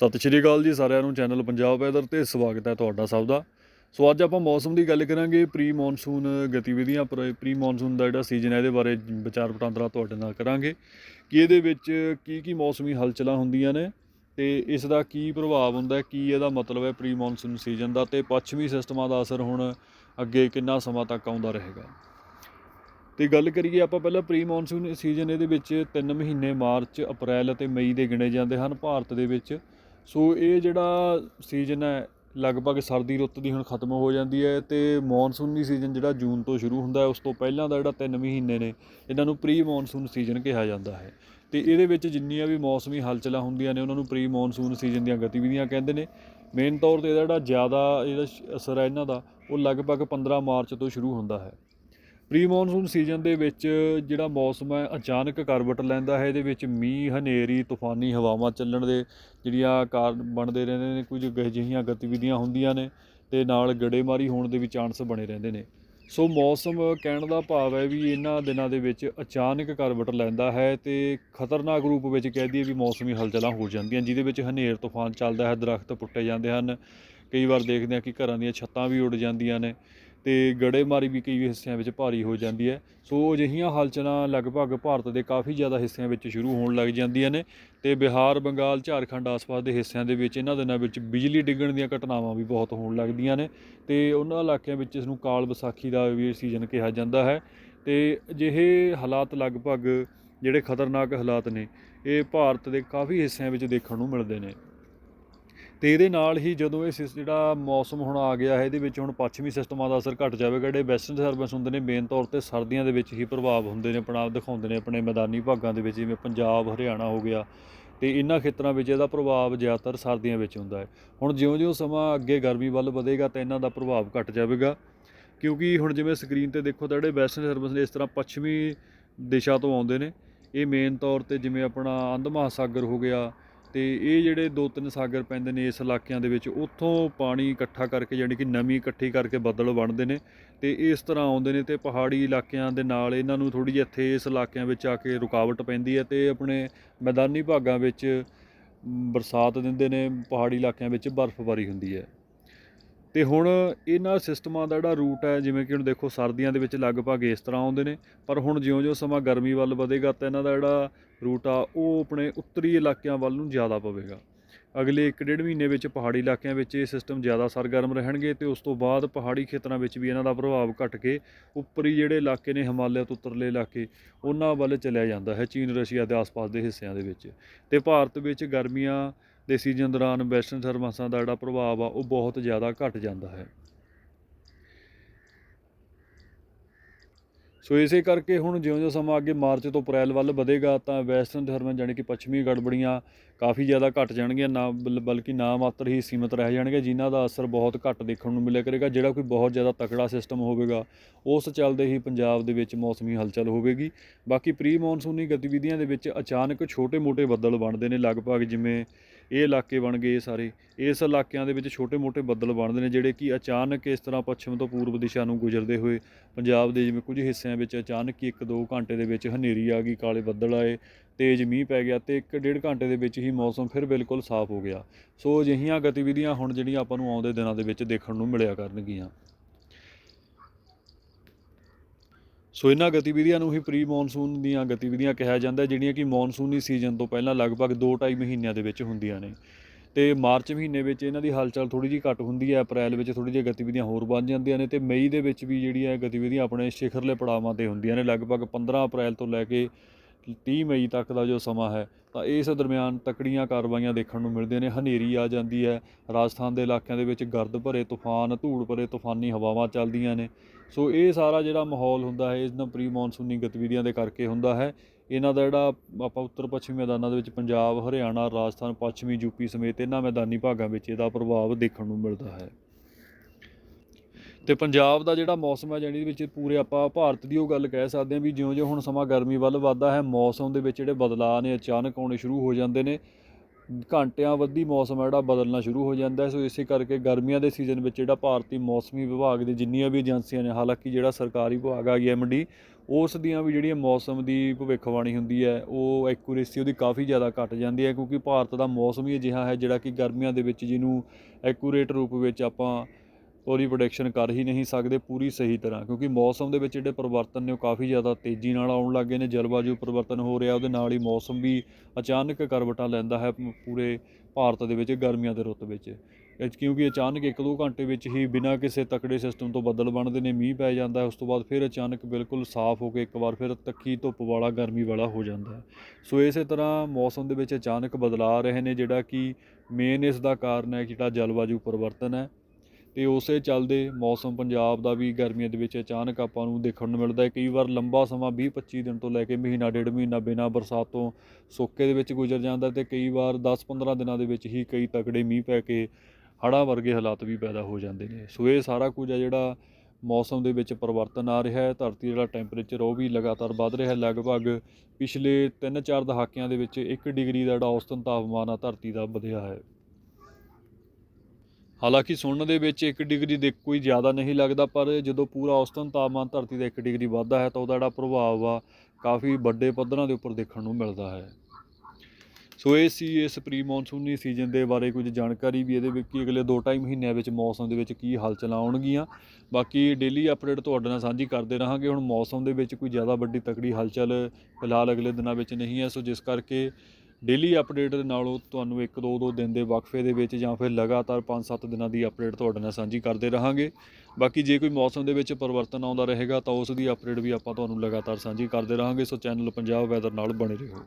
ਸਤਿ ਸ਼੍ਰੀ ਅਕਾਲ ਜੀ, ਸਾਰਿਆਂ ਨੂੰ ਚੈਨਲ ਪੰਜਾਬ ਵੈਦਰ ਤੇ ਸਵਾਗਤ ਹੈ ਤੁਹਾਡਾ ਸਭ ਦਾ। ਸੋ ਅੱਜ ਆਪਾਂ ਮੌਸਮ ਦੀ ਗੱਲ ਕਰਾਂਗੇ ਪ੍ਰੀ ਮੌਨਸੂਨ ਗਤੀਵਿਧੀਆਂ, ਪ੍ਰੀ ਮੌਨਸੂਨ ਦਾ ਜਿਹੜਾ ਸੀਜ਼ਨ ਹੈ, ਇਹਦੇ ਬਾਰੇ ਵਿਚਾਰ ਵਟਾਂਦਰਾ ਤੁਹਾਡੇ ਨਾਲ ਕਰਾਂਗੇ। ਕਿ ਇਹਦੇ ਵਿੱਚ ਕੀ ਕੀ ਮੌਸਮੀ ਹਲਚਲਾਂ ਹੁੰਦੀਆਂ ਨੇ ਤੇ ਇਸ ਦਾ ਕੀ ਪ੍ਰਭਾਵ ਹੁੰਦਾ ਕੀ ਇਹਦਾ ਮਤਲਬ ਹੈ ਪ੍ਰੀ ਮੌਨਸੂਨ ਸੀਜ਼ਨ ਦਾ ਤੇ ਪੱਛਮੀ ਸਿਸਟਮਾਂ ਦਾ ਅਸਰ ਹੁਣ ਅੱਗੇ ਕਿੰਨਾ ਸਮਾਂ ਤੱਕ ਆਉਂਦਾ ਰਹੇਗਾ। ਤੇ ਗੱਲ ਕਰੀਏ ਆਪਾਂ ਪਹਿਲਾਂ ਪ੍ਰੀ ਮੌਨਸੂਨ ਸੀਜ਼ਨ ਇਹਦੇ ਵਿੱਚ 3 ਮਹੀਨੇ ਮਾਰਚ, ਅਪ੍ਰੈਲ ਅਤੇ ਮਈ ਦੇ ਗਿਣੇ ਜਾਂਦੇ ਹਨ। ਭਾਰਤ ਦੇ ਵਿੱਚ ਸੋ ਇਹ ਜਿਹੜਾ ਸੀਜ਼ਨ ਹੈ, ਲਗਭਗ ਸਰਦੀ ਰੁੱਤ ਦੀ ਹੁਣ ਖਤਮ ਹੋ ਜਾਂਦੀ ਹੈ ਤੇ ਮੌਨਸੂਨੀ ਸੀਜ਼ਨ ਜਿਹੜਾ ਜੂਨ ਤੋਂ ਸ਼ੁਰੂ ਹੁੰਦਾ ਹੈ, ਉਸ ਤੋਂ ਪਹਿਲਾਂ ਦਾ ਜਿਹੜਾ 3 ਮਹੀਨੇ ਨੇ, ਇਹਨਾਂ ਨੂੰ ਪ੍ਰੀ ਮੌਨਸੂਨ ਸੀਜ਼ਨ ਕਿਹਾ ਜਾਂਦਾ ਹੈ। ਤੇ ਇਹਦੇ ਵਿੱਚ ਜਿੰਨੀਆਂ ਵੀ ਮੌਸਮੀ ਹਲਚਲਾਂ ਹੁੰਦੀਆਂ ਨੇ, ਉਹਨਾਂ ਨੂੰ ਪ੍ਰੀ ਮੌਨਸੂਨ ਸੀਜ਼ਨ ਦੀਆਂ ਗਤੀਵਿਧੀਆਂ ਕਹਿੰਦੇ ਨੇ। ਮੇਨ ਤੌਰ ਤੇ ਇਹਦਾ ਜਿਹੜਾ ਜ਼ਿਆਦਾ ਇਹਦਾ ਸ਼- ਅਸਰ ਹੈ ਇਹਨਾਂ ਦਾ, ਉਹ ਲਗਭਗ 15 ਮਾਰਚ ਤੋਂ ਸ਼ੁਰੂ ਹੁੰਦਾ ਹੈ। ਪ੍ਰੀ ਮੌਨਸੂਨ ਸੀਜ਼ਨ ਦੇ ਵਿੱਚ ਜਿਹੜਾ ਮੌਸਮ ਹੈ, ਅਚਾਨਕ ਕਰਵਟ ਲੈਂਦਾ ਹੈ, ਇਹਦੇ ਵਿੱਚ ਮੀਂਹ, ਹਨੇਰੀ, ਤੂਫਾਨੀ ਹਵਾਵਾਂ ਚੱਲਣ ਦੇ ਜਿਹੜੀਆਂ ਕਾਰਨ ਬਣਦੇ ਰਹਿੰਦੇ ਨੇ, ਕੁਝ ਅਜਿਹੀਆਂ ਗਤੀਵਿਧੀਆਂ ਹੁੰਦੀਆਂ ਨੇ ਤੇ ਨਾਲ ਗੜੇਮਾਰੀ ਹੋਣ ਦੇ ਵੀ ਚਾਂਸ ਬਣੇ ਰਹਿੰਦੇ ਨੇ। ਸੋ ਮੌਸਮ ਕਹਿਣ ਦਾ ਭਾਵ ਹੈ ਵੀ ਇਹਨਾਂ ਦਿਨਾਂ ਦੇ ਵਿੱਚ ਅਚਾਨਕ ਕਰਵਟ ਲੈਂਦਾ ਹੈ ਤੇ ਖਤਰਨਾਕ ਰੂਪ ਵਿੱਚ ਕਹਿ ਦਈਏ ਵੀ ਮੌਸਮੀ ਹਲਚਲਾਂ ਹੋ ਜਾਂਦੀਆਂ, ਜਿਹਦੇ ਵਿੱਚ ਹਨੇਰ, ਤੂਫਾਨ ਚੱਲਦਾ ਹੈ, ਦਰਖਤ ਪੁੱਟੇ ਜਾਂਦੇ ਹਨ। ਕਈ ਵਾਰ ਦੇਖਦੇ ਹਾਂ ਕਿ ਘਰਾਂ ਦੀਆਂ ਛੱਤਾਂ ਵੀ ਉੱਡ ਜਾਂਦੀਆਂ ਨੇ। ਅਤੇ ਗੜੇਮਾਰੀ ਵੀ ਕਈ ਹਿੱਸਿਆਂ ਵਿੱਚ ਭਾਰੀ ਹੋ ਜਾਂਦੀ ਹੈ। ਸੋ ਅਜਿਹੀਆਂ ਹਲਚਲਾਂ ਲਗਭਗ ਭਾਰਤ ਦੇ ਕਾਫੀ ਜ਼ਿਆਦਾ ਹਿੱਸਿਆਂ ਵਿੱਚ ਸ਼ੁਰੂ ਹੋਣ ਲੱਗ ਜਾਂਦੀਆਂ ਨੇ ਤੇ ਬਿਹਾਰ, ਬੰਗਾਲ, ਝਾਰਖੰਡ ਆਸ-ਪਾਸ ਦੇ ਹਿੱਸਿਆਂ ਦੇ ਵਿੱਚ ਇਹਨਾਂ ਦਿਨਾਂ ਵਿੱਚ ਬਿਜਲੀ ਡਿੱਗਣ ਦੀਆਂ ਘਟਨਾਵਾਂ ਵੀ ਬਹੁਤ ਹੋਣ ਲੱਗਦੀਆਂ ਨੇ ਤੇ ਉਹਨਾਂ ਇਲਾਕਿਆਂ ਵਿੱਚ ਇਸ ਨੂੰ ਕਾਲ ਵਿਸਾਖੀ ਦਾ ਵੀ ਸੀਜ਼ਨ ਕਿਹਾ ਜਾਂਦਾ ਹੈ। ਤੇ ਅਜਿਹੇ ਹਾਲਾਤ ਲਗਭਗ ਜਿਹੜੇ ਖਤਰਨਾਕ ਹਾਲਾਤ ਨੇ, ਇਹ ਭਾਰਤ ਦੇ ਕਾਫੀ ਹਿੱਸਿਆਂ ਵਿੱਚ ਦੇਖਣ ਨੂੰ ਮਿਲਦੇ ਨੇ। ਤੇ ਇਹਦੇ ਨਾਲ ਹੀ ਜਦੋਂ ਇਹ ਸਿਸ- ਜਿਹੜਾ ਮੌਸਮ ਹੁਣ ਆ ਗਿਆ ਹੈ, ਇਹਦੇ ਵਿੱਚ ਹੁਣ ਪੱਛਮੀ ਸਿਸਟਮਾਂ ਦਾ ਅਸਰ ਘਟ ਜਾਵੇਗਾ। ਜਿਹੜੇ ਵੈਸਟਰਨ ਸਰਵਿਸ ਹੁੰਦੇ ਨੇ ਮੇਨ ਤੌਰ ਤੇ ਸਰਦੀਆਂ ਦੇ ਵਿੱਚ ਹੀ ਪ੍ਰਭਾਵ ਹੁੰਦੇ ਨੇ, ਆਪਣਾ ਦਿਖਾਉਂਦੇ ਨੇ ਆਪਣੇ ਮੈਦਾਨੀ ਭਾਗਾਂ ਦੇ ਵਿੱਚ, ਜਿਵੇਂ ਪੰਜਾਬ, ਹਰਿਆਣਾ ਹੋ ਗਿਆ। ਤੇ ਇਹਨਾਂ ਖੇਤਰਾਂ ਵਿੱਚ ਇਹਦਾ ਪ੍ਰਭਾਵ ਜ਼ਿਆਦਾਤਰ ਸਰਦੀਆਂ ਵਿੱਚ ਹੁੰਦਾ ਹੈ। ਹੁਣ ਜਿਉਂ-ਜਿਉਂ ਸਮਾਂ ਅੱਗੇ ਗਰਮੀ ਵੱਲ ਵਧੇਗਾ, ਤਾਂ ਇਹਨਾਂ ਦਾ ਪ੍ਰਭਾਵ ਘਟ ਜਾਵੇਗਾ। ਕਿਉਂਕਿ ਹੁਣ ਜਿਵੇਂ ਸਕਰੀਨ ਤੇ ਦੇਖੋ, ਤਾਂ ਜਿਹੜੇ ਵੈਸਟਰਨ ਸਰਵਿਸ ਨੇ, ਇਸ ਤਰ੍ਹਾਂ ਪੱਛਮੀ ਦਿਸ਼ਾ ਤੋਂ ਆਉਂਦੇ ਨੇ। ਇਹ ਮੇਨ ਤੌਰ ਤੇ ਜਿਵੇਂ ਆਪਣਾ ਅੰਧ ਮਹਾਸਾਗਰ ਹੋ ਗਿਆ ਤੇ ਇਹ ਜਿਹੜੇ ਦੋ ਤਿੰਨ ਸਾਗਰ ਪੈਂਦੇ ਨੇ ਇਸ ਇਲਾਕਿਆਂ ਦੇ ਵਿੱਚ, ਉੱਥੋਂ ਪਾਣੀ ਇਕੱਠਾ ਕਰਕੇ ਯਾਨੀ ਕਿ ਨਮੀ ਇਕੱਠੀ ਕਰਕੇ ਬੱਦਲ ਬਣਦੇ ਨੇ ਤੇ ਇਸ ਤਰ੍ਹਾਂ ਆਉਂਦੇ ਨੇ ਤੇ ਪਹਾੜੀ ਇਲਾਕਿਆਂ ਦੇ ਨਾਲ ਇਹਨਾਂ ਨੂੰ ਥੋੜੀ ਜਿਹੀ ਇੱਥੇ ਇਸ ਇਲਾਕਿਆਂ ਵਿੱਚ ਆ ਕੇ ਰੁਕਾਵਟ ਪੈਂਦੀ ਹੈ ਤੇ ਆਪਣੇ ਮੈਦਾਨੀ ਭਾਗਾਂ ਵਿੱਚ ਬਰਸਾਤ ਦਿੰਦੇ ਨੇ, ਪਹਾੜੀ ਇਲਾਕਿਆਂ ਵਿੱਚ ਬਰਫ਼ਬਾਰੀ ਹੁੰਦੀ ਹੈ। ਅਤੇ ਹੁਣ ਇਹਨਾਂ ਸਿਸਟਮਾਂ ਦਾ ਜਿਹੜਾ ਰੂਟ ਹੈ, ਜਿਵੇਂ ਕਿ ਹੁਣ ਦੇਖੋ ਸਰਦੀਆਂ ਦੇ ਵਿੱਚ ਲਗਭਗ ਇਸ ਤਰ੍ਹਾਂ ਆਉਂਦੇ ਨੇ, ਪਰ ਹੁਣ ਜਿਉਂ-ਜਿਉਂ ਸਮਾਂ ਗਰਮੀ ਵੱਲ ਵਧੇਗਾ ਤਾਂ ਇਹਨਾਂ ਦਾ ਜਿਹੜਾ ਰੂਟ ਆ, ਉਹ ਆਪਣੇ ਉੱਤਰੀ ਇਲਾਕਿਆਂ ਵੱਲ ਨੂੰ ਜ਼ਿਆਦਾ ਪਵੇਗਾ। ਅਗਲੇ 1.5 ਮਹੀਨੇ ਵਿੱਚ ਪਹਾੜੀ ਇਲਾਕਿਆਂ ਵਿੱਚ ਇਹ ਸਿਸਟਮ ਜ਼ਿਆਦਾ ਸਰਗਰਮ ਰਹਿਣਗੇ ਤੇ ਉਸ ਤੋਂ ਬਾਅਦ ਪਹਾੜੀ ਖੇਤਰਾਂ ਵਿੱਚ ਵੀ ਇਹਨਾਂ ਦਾ ਪ੍ਰਭਾਵ ਘਟ ਕੇ ਉੱਪਰੀ ਜਿਹੜੇ ਇਲਾਕੇ ਨੇ, ਹਿਮਾਲਿਆ ਤੋਂ ਉੱਤਰਲੇ ਇਲਾਕੇ, ਉਹਨਾਂ ਵੱਲ ਚਲਿਆ ਜਾਂਦਾ ਹੈ, ਚੀਨ, ਰਸ਼ੀਆ ਦੇ ਆਸ-ਪਾਸ ਦੇ ਹਿੱਸਿਆਂ ਦੇ ਵਿੱਚ। ਤੇ ਭਾਰਤ ਵਿੱਚ ਗਰਮੀਆਂ ਦੇ ਸੀਜ਼ਨ ਦੌਰਾਨ ਵੈਸਟਰਨ ਸਰਮਾਸਾਂ ਦਾ ਜਿਹੜਾ ਪ੍ਰਭਾਵ ਆ, ਉਹ ਬਹੁਤ ਜ਼ਿਆਦਾ ਘਟ ਜਾਂਦਾ ਹੈ। ਸੋ ਇਸੇ ਕਰਕੇ ਹੁਣ ਜਿਉਂ-ਜਿਉਂ ਸਮਾਂ ਅੱਗੇ ਮਾਰਚ ਤੋਂ ਅਪ੍ਰੈਲ ਵੱਲ ਵਧੇਗਾ, ਤਾਂ ਵੈਸਟਰਨ ਧਰਮ ਜਾਣੀ ਕਿ ਪੱਛਮੀ ਗੜਬੜੀਆਂ ਕਾਫੀ ਜ਼ਿਆਦਾ ਘਟ ਜਾਣਗੀਆਂ, ਨਾ ਬਲ- ਬਲਕਿ ਨਾ ਮਾਤਰ ਹੀ ਸੀਮਤ ਰਹਿ ਜਾਣਗੇ, ਜਿਨ੍ਹਾਂ ਦਾ ਅਸਰ ਬਹੁਤ ਘੱਟ ਦੇਖਣ ਨੂੰ ਮਿਲਿਆ ਕਰੇਗਾ। ਜਿਹੜਾ ਕੋਈ ਬਹੁਤ ਜ਼ਿਆਦਾ ਤਕੜਾ ਸਿਸਟਮ ਹੋਵੇਗਾ, ਉਸ ਚੱਲਦੇ ਹੀ ਪੰਜਾਬ ਦੇ ਵਿੱਚ ਮੌਸਮੀ ਹਲਚਲ ਹੋਵੇਗੀ। ਬਾਕੀ ਪ੍ਰੀ ਮੌਨਸੂਨੀ ਗਤੀਵਿਧੀਆਂ ਦੇ ਵਿੱਚ ਅਚਾਨਕ ਛੋਟੇ-ਮੋਟੇ ਬੱਦਲ ਬਣਦੇ ਨੇ, ਲਗਭਗ ਜਿਵੇਂ ਇਹ ਇਲਾਕੇ ਬਣ ਗਏ ਇਹ ਸਾਰੇ। ਇਸ ਇਲਾਕਿਆਂ ਦੇ ਵਿੱਚ ਛੋਟੇ-ਮੋਟੇ ਬੱਦਲ ਬਣਦੇ ਨੇ ਜਿਹੜੇ ਕਿ ਅਚਾਨਕ ਇਸ ਤਰ੍ਹਾਂ ਪੱਛਮ ਤੋਂ ਪੂਰਬ ਦਿਸ਼ਾ ਨੂੰ ਗੁਜ਼ਰਦੇ ਹੋਏ ਪੰਜਾਬ ਦੇ ਜਿਵੇਂ ਕੁਝ ਹਿੱਸਿਆਂ ਵਿੱਚ ਅਚਾਨਕ ਹੀ 1-2 ਘੰਟੇ ਦੇ ਵਿੱਚ ਹਨੇਰੀ ਆ ਗਈ, ਕਾਲੇ ਬੱਦਲ ਆਏ, ਤੇਜ਼ ਮੀਂਹ ਪੈ ਗਿਆ ਤੇ 1-1.5 ਘੰਟੇ ਦੇ ਵਿੱਚ ਹੀ ਮੌਸਮ ਫਿਰ ਬਿਲਕੁਲ ਸਾਫ਼ ਹੋ ਗਿਆ। ਸੋ ਅਜਿਹੀਆਂ ਗਤੀਵਿਧੀਆਂ ਹੁਣ ਜਿਹੜੀਆਂ ਆਪਾਂ ਨੂੰ ਆਉਂਦੇ ਦਿਨਾਂ ਦੇ ਵਿੱਚ ਦੇਖਣ ਨੂੰ ਮਿਲਿਆ ਕਰਨਗੀਆਂ। ਸੋ ਇਹਨਾਂ ਗਤੀਵਿਧੀਆਂ ਨੂੰ ਹੀ ਪ੍ਰੀ ਮੌਨਸੂਨ ਦੀਆਂ ਗਤੀਵਿਧੀਆਂ ਕਿਹਾ ਜਾਂਦਾ ਜਿਹੜੀਆਂ ਕਿ ਮੌਨਸੂਨੀ ਸੀਜ਼ਨ ਤੋਂ ਪਹਿਲਾਂ ਲਗਭਗ 2-2.5 ਮਹੀਨਿਆਂ ਦੇ ਵਿੱਚ ਹੁੰਦੀਆਂ ਨੇ। ਤੇ ਮਾਰਚ ਮਹੀਨੇ ਵਿੱਚ ਇਹਨਾਂ ਦੀ ਹਲਚਲ ਥੋੜੀ ਜਿਹੀ ਘੱਟ ਹੁੰਦੀ ਹੈ, ਅਪ੍ਰੈਲ ਵਿੱਚ ਥੋੜੀ ਜਿਹੀ ਗਤੀਵਿਧੀਆਂ ਹੋਰ ਵੱਧ ਜਾਂਦੀਆਂ ਨੇ ਤੇ ਮਈ ਦੇ ਵਿੱਚ ਵੀ ਜਿਹੜੀਆਂ ਗਤੀਵਿਧੀਆਂ ਆਪਣੇ ਸਿਖਰਲੇ ਪੜਾਵਾਂ ਤੇ ਹੁੰਦੀਆਂ ਨੇ, ਲਗਭਗ 15 ਅਪ੍ਰੈਲ ਤੋਂ ਲੈ ਕੇ 30 ਮਈ ਤੱਕ ਦਾ ਜੋ ਸਮਾਂ ਹੈ ਤਾਂ ਇਸ ਦਰਮਿਆਨ ਤਕੜੀਆਂ ਕਾਰਵਾਈਆਂ ਦੇਖਣ ਨੂੰ ਮਿਲਦੀਆਂ ਨੇ। ਹਨੇਰੀ ਆ ਜਾਂਦੀ ਹੈ। ਰਾਜਸਥਾਨ ਦੇ ਇਲਾਕਿਆਂ ਦੇ ਵਿੱਚ ਗਰਦ ਭਰੇ ਤੂਫਾਨ, ਧੂੜ ਭਰੇ ਤੂਫਾਨੀ ਹਵਾਵਾਂ ਚੱਲਦੀਆਂ ਨੇ। ਸੋ ਇਹ ਸਾਰਾ ਜਿਹੜਾ ਮਾਹੌਲ ਹੁੰਦਾ ਹੈ ਇਹਨਾਂ ਪ੍ਰੀ ਮੌਨਸੂਨੀ ਗਤੀਵਿਧੀਆਂ ਦੇ ਕਰਕੇ ਹੁੰਦਾ ਹੈ। ਇਹਨਾਂ ਦਾ ਜਿਹੜਾ ਆਪਾਂ ਉੱਤਰ ਪੱਛਮੀ ਮੈਦਾਨਾਂ ਦੇ ਵਿੱਚ ਪੰਜਾਬ, ਹਰਿਆਣਾ, ਰਾਜਸਥਾਨ, ਪੱਛਮੀ ਯੂਪੀ ਸਮੇਤ ਇਹਨਾਂ ਮੈਦਾਨੀ ਭਾਗਾਂ ਵਿੱਚ ਇਹਦਾ ਪ੍ਰਭਾਵ ਦੇਖਣ ਨੂੰ ਮਿਲਦਾ ਹੈ। ਤੇ ਪੰਜਾਬ ਦਾ ਜਿਹੜਾ ਮੌਸਮ ਹੈ ਜਾਨੀ ਵਿੱਚ ਪੂਰੇ ਆਪਾਂ ਭਾਰਤ ਦੀ ਉਹ ਗੱਲ ਕਹਿ ਸਕਦੇ ਹਾਂ ਵੀ ਜਿਉਂ-ਜਿਉਂ ਹੁਣ ਸਮਾਂ ਗਰਮੀ ਵੱਲ ਵੱਧਦਾ ਹੈ, ਮੌਸਮ ਦੇ ਵਿੱਚ ਜਿਹੜੇ ਬਦਲਾਅ ਨੇ ਅਚਾਨਕ ਆਉਣੇ ਸ਼ੁਰੂ ਹੋ ਜਾਂਦੇ ਨੇ। ਘੰਟਿਆਂ ਵੱਧੀ ਮੌਸਮ ਹੈ ਜਿਹੜਾ ਬਦਲਣਾ ਸ਼ੁਰੂ ਹੋ ਜਾਂਦਾ ਹੈ, ਸੋ ਇਸੇ ਕਰਕੇ ਗਰਮੀਆਂ ਦੇ ਸੀਜ਼ਨ ਵਿੱਚ ਜਿਹੜਾ ਭਾਰਤੀ ਮੌਸਮੀ ਵਿਭਾਗ ਦੇ ਜਿੰਨੀਆਂ ਵੀ ਏਜੰਸੀਆਂ ਨੇ, ਹਾਲਾਂਕਿ ਜਿਹੜਾ ਸਰਕਾਰੀ ਵਿਭਾਗ ਆ ਐਮਡੀ ਉਸ ਦੀਆਂ ਵੀ ਜਿਹੜੀਆਂ ਮੌਸਮ ਦੀ ਭਵਿੱਖਬਾਣੀ ਹੁੰਦੀ ਹੈ, ਉਹ ਐਕੂਰੇਸੀ ਉਹਦੀ ਕਾਫੀ ਜ਼ਿਆਦਾ ਘਟ ਜਾਂਦੀ ਹੈ, ਕਿਉਂਕਿ ਭਾਰਤ ਦਾ ਮੌਸਮ ਹੀ ਅਜਿਹਾ ਹੈ ਜਿਹੜਾ ਕਿ ਗਰਮੀਆਂ ਦੇ ਵਿੱਚ ਜਿਹਨੂੰ ਐਕੂਰੇਟ ਰੂਪ ਵਿੱਚ ਆਪਾਂ ਉਹਦੀ ਪ੍ਰੋਡਕਸ਼ਨ ਕਰ ਹੀ ਨਹੀਂ ਸਕਦੇ ਪੂਰੀ ਸਹੀ ਤਰ੍ਹਾਂ, ਕਿਉਂਕਿ ਮੌਸਮ ਦੇ ਵਿੱਚ ਜਿਹੜੇ ਪਰਿਵਰਤਨ ਨੇ ਉਹ ਕਾਫੀ ਜ਼ਿਆਦਾ ਤੇਜ਼ੀ ਨਾਲ ਆਉਣ ਲੱਗੇ ਨੇ, ਜਲਵਾਯੂ ਪਰਿਵਰਤਨ ਹੋ ਰਿਹਾ, ਉਹਦੇ ਨਾਲ ਹੀ ਮੌਸਮ ਵੀ ਅਚਾਨਕ ਕਰਵਟਾਂ ਲੈਂਦਾ ਹੈ ਪੂਰੇ ਭਾਰਤ ਦੇ ਵਿੱਚ ਗਰਮੀਆਂ ਦੇ ਰੁੱਤ ਵਿੱਚ। ਕਿਉਂਕਿ ਅਚਾਨਕ ਇੱਕ ਦੋ ਘੰਟੇ ਵਿੱਚ ਹੀ ਬਿਨਾਂ ਕਿਸੇ ਤਕੜੇ ਸਿਸਟਮ ਤੋਂ ਬੱਦਲ ਬਣਦੇ ਨੇ, ਮੀਂਹ ਪੈ ਜਾਂਦਾ ਹੈ, ਉਸ ਤੋਂ ਬਾਅਦ ਫਿਰ ਅਚਾਨਕ ਬਿਲਕੁਲ ਸਾਫ਼ ਹੋ ਕੇ ਇੱਕ ਵਾਰ ਫਿਰ ਤੱਕੀ ਧੁੱਪ ਵਾਲਾ, ਗਰਮੀ ਵਾਲਾ ਹੋ ਜਾਂਦਾ ਹੈ। ਸੋ ਇਸੇ ਤਰ੍ਹਾਂ ਮੌਸਮ ਦੇ ਵਿੱਚ ਅਚਾਨਕ ਬਦਲਾਅ ਰਹੇ ਨੇ, ਜਿਹੜਾ ਕਿ ਮੇਨ ਇਸ ਦਾ ਕਾਰਨ ਹੈ ਜਿਹੜਾ ਜਲਵਾਯੂ ਪਰਿਵਰਤਨ ਹੈ ਅਤੇ ਉਸੇ ਚੱਲਦੇ ਮੌਸਮ ਪੰਜਾਬ ਦਾ ਵੀ ਗਰਮੀਆਂ ਦੇ ਵਿੱਚ ਅਚਾਨਕ ਆਪਾਂ ਨੂੰ ਦੇਖਣ ਨੂੰ ਮਿਲਦਾ ਹੈ। ਕਈ ਵਾਰ ਲੰਬਾ ਸਮਾਂ ਵੀਹ ਪੱਚੀ ਦਿਨ ਤੋਂ ਲੈ ਕੇ ਮਹੀਨਾ, ਡੇਢ ਮਹੀਨਾ ਬਿਨਾਂ ਬਰਸਾਤ ਤੋਂ ਸੋਕੇ ਦੇ ਵਿੱਚ ਗੁਜ਼ਰ ਜਾਂਦਾ ਅਤੇ ਕਈ ਵਾਰ 10 15 ਦਿਨਾਂ ਦੇ ਵਿੱਚ ਹੀ ਕਈ ਤਕੜੇ ਮੀਂਹ ਪੈ ਕੇ ਹੜ੍ਹਾਂ ਵਰਗੇ ਹਾਲਾਤ ਵੀ ਪੈਦਾ ਹੋ ਜਾਂਦੇ ਨੇ। ਸੋ ਇਹ ਸਾਰਾ ਕੁਝ ਆ ਜਿਹੜਾ ਮੌਸਮ ਦੇ ਵਿੱਚ ਪਰਿਵਰਤਨ ਆ ਰਿਹਾ ਹੈ। ਧਰਤੀ ਜਿਹੜਾ ਟੈਂਪਰੇਚਰ ਉਹ ਵੀ ਲਗਾਤਾਰ ਵੱਧ ਰਿਹਾ ਹੈ। ਲਗਭਗ ਪਿਛਲੇ 3-4 ਦਹਾਕਿਆਂ ਦੇ ਵਿੱਚ 1 ਡਿਗਰੀ ਦਾ ਜਿਹੜਾ ਔਸਤਨ ਤਾਪਮਾਨ ਆ ਧਰਤੀ ਦਾ ਵਧਿਆ ਹੈ। ਹਾਲਾਂਕਿ ਸੁਣਨ ਦੇ ਵਿੱਚ 1 ਡਿਗਰੀ ਦੇ ਕੋਈ ਜ਼ਿਆਦਾ ਨਹੀਂ ਲੱਗਦਾ, ਪਰ ਜਦੋਂ ਪੂਰਾ ਔਸਤਨ ਤਾਪਮਾਨ ਧਰਤੀ ਦਾ 1 ਡਿਗਰੀ ਵੱਧਦਾ ਹੈ, ਤਾਂ ਉਹਦਾ ਜਿਹੜਾ ਪ੍ਰਭਾਵ ਆ, ਕਾਫੀ ਵੱਡੇ ਪੱਧਰਾਂ ਦੇ ਉੱਪਰ ਦੇਖਣ ਨੂੰ ਮਿਲਦਾ ਹੈ। ਸੋ ਇਹ ਸੀ ਇਸ ਪ੍ਰੀ ਮੌਨਸੂਨੀ ਸੀਜ਼ਨ ਦੇ ਬਾਰੇ ਕੁਝ ਜਾਣਕਾਰੀ ਵੀ ਇਹਦੇ ਵਿੱਚ ਕੀ ਅਗਲੇ 2-2 ਮਹੀਨਿਆਂ ਵਿੱਚ ਮੌਸਮ ਦੇ ਵਿੱਚ ਕੀ ਹਲਚਲਾਂ ਆਉਣਗੀਆਂ। ਬਾਕੀ ਡੇਲੀ ਅਪਡੇਟ ਤੁਹਾਡੇ ਨਾਲ ਸਾਂਝੀ ਕਰਦੇ ਰਹਾਂਗੇ। ਹੁਣ ਮੌਸਮ ਦੇ ਵਿੱਚ ਕੋਈ ਜ਼ਿਆਦਾ ਵੱਡੀ ਤਕੜੀ ਹਲਚਲ ਫਿਲਹਾਲ ਅਗਲੇ ਦਿਨਾਂ ਵਿੱਚ ਨਹੀਂ ਹੈ, ਸੋ ਜਿਸ ਕਰਕੇ ਡੇਲੀ ਅਪਡੇਟ ਦੇ ਨਾਲੋਂ ਤੁਹਾਨੂੰ ਇੱਕ, ਦੋ ਦੋ ਦਿਨ ਦੇ ਵਕਫੇ ਦੇ ਵਿੱਚ ਜਾਂ ਫਿਰ ਲਗਾਤਾਰ 5-7 ਦਿਨਾਂ ਦੀ ਅਪਡੇਟ ਤੁਹਾਡੇ ਨਾਲ ਸਾਂਝੀ ਕਰਦੇ ਰਹਾਂਗੇ। ਬਾਕੀ ਜੇ ਕੋਈ ਮੌਸਮ ਦੇ ਵਿੱਚ ਪਰਿਵਰਤਨ ਆਉਂਦਾ ਰਹੇਗਾ ਤਾਂ ਉਸ ਦੀ ਅਪਡੇਟ ਵੀ ਆਪਾਂ ਤੁਹਾਨੂੰ ਲਗਾਤਾਰ ਸਾਂਝੀ ਕਰਦੇ ਰਹਾਂਗੇ। ਸੋ ਚੈਨਲ ਪੰਜਾਬ ਵੈਦਰ ਨਾਲ ਬਣੇ ਰਹੋ।